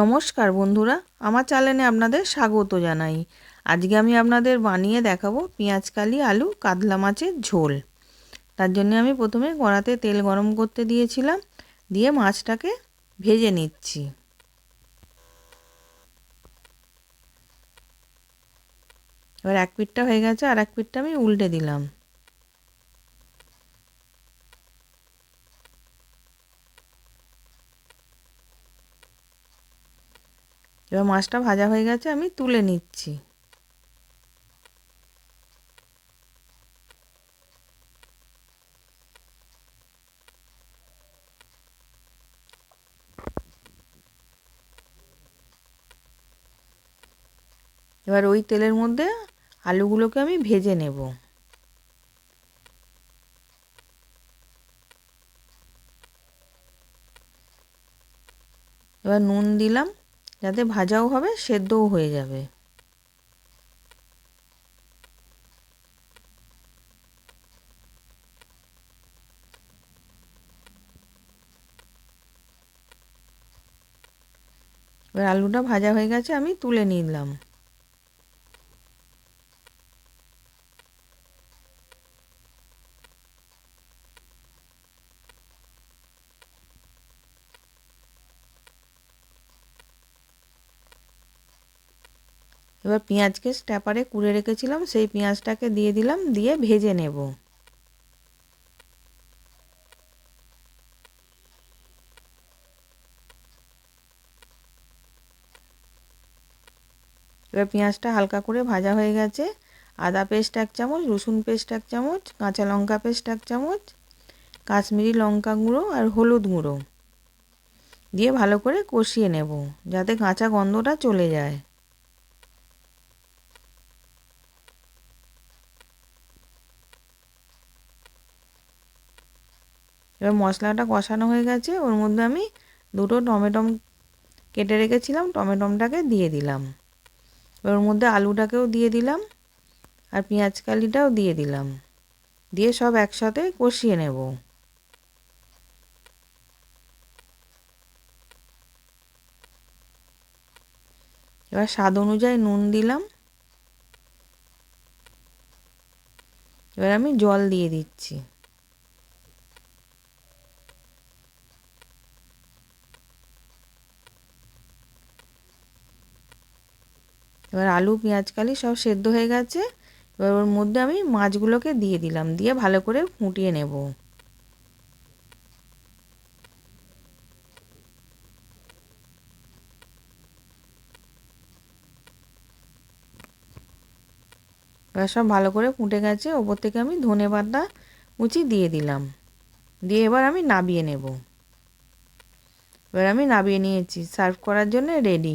নমস্কার বন্ধুরা, আমার চ্যানেলে আপনাদের স্বাগত জানাই। আজকে আমি আপনাদের বানিয়ে দেখাবো পেঁয়াজকালি আলু কাতলা মাছের ঝোল। তার জন্য আমি প্রথমে কড়াতে তেল গরম করতে দিয়েছিলাম, দিয়ে মাছটাকে ভেজে নিচ্ছি। এবার এক পিঠটা হয়ে গেছে, আর এক পিঠটা আমি উল্টে দিলাম। এবার মাছটা ভাজা হয়ে গেছে, আমি তুলে নিচ্ছি। এবার ওই তেলের মধ্যে আলুগুলোকে আমি ভেজে নেব। এবার নুন দিলাম। যাতে ভাজাও হবে সেদ্ধও হয়ে যাবে। এবার আলুটা ভাজা হয়ে গেছে আমি তুলে নিলাম। এবার পেঁয়াজকে স্ট্যাপারে কুড়ে রেখেছিলাম, সেই পেঁয়াজটাকে দিয়ে দিলাম, দিয়ে ভেজে নেব। এবার পেঁয়াজটা হালকা করে ভাজা হয়ে গেছে। আদা পেস্ট এক চামচ, রসুন পেস্ট এক চামচ, কাঁচা লঙ্কা পেস্ট এক চামচ, কাশ্মীরি লঙ্কা গুঁড়ো আর হলুদ গুঁড়ো। দিয়ে ভালো করে কষিয়ে নেব, যাতে কাঁচা গন্ধটা চলে যায়। এবার মশলাটা কষানো হয়ে গেছে, ওর মধ্যে আমি দুটো টমেটম কেটে রেখেছিলাম, টমেটমটাকে দিয়ে দিলাম। ওর মধ্যে আলুটাকেও দিয়ে দিলাম আর পেঁয়াজ কালিটাও দিয়ে দিলাম। দিয়ে সব একসাথে কষিয়ে নেব। এবার স্বাদ অনুযায়ী নুন দিলাম। এবার আমি জল দিয়ে দিচ্ছি। এবার আলু, পেঁয়াজ, কালি সব সেদ্ধ হয়ে গেছে। এবার ওর মধ্যে আমি মাছগুলোকে দিয়ে দিলাম, দিয়ে ভালো করে ফুটিয়ে নেব। এবার সব ভালো করে ফুটে গেছে, ওপর থেকে আমি ধনে পাতা কুচি দিয়ে দিলাম। দিয়ে এবার আমি নাবিয়ে নেব। এবার আমি নাবিয়ে নিয়েছি, সার্ভ করার জন্য রেডি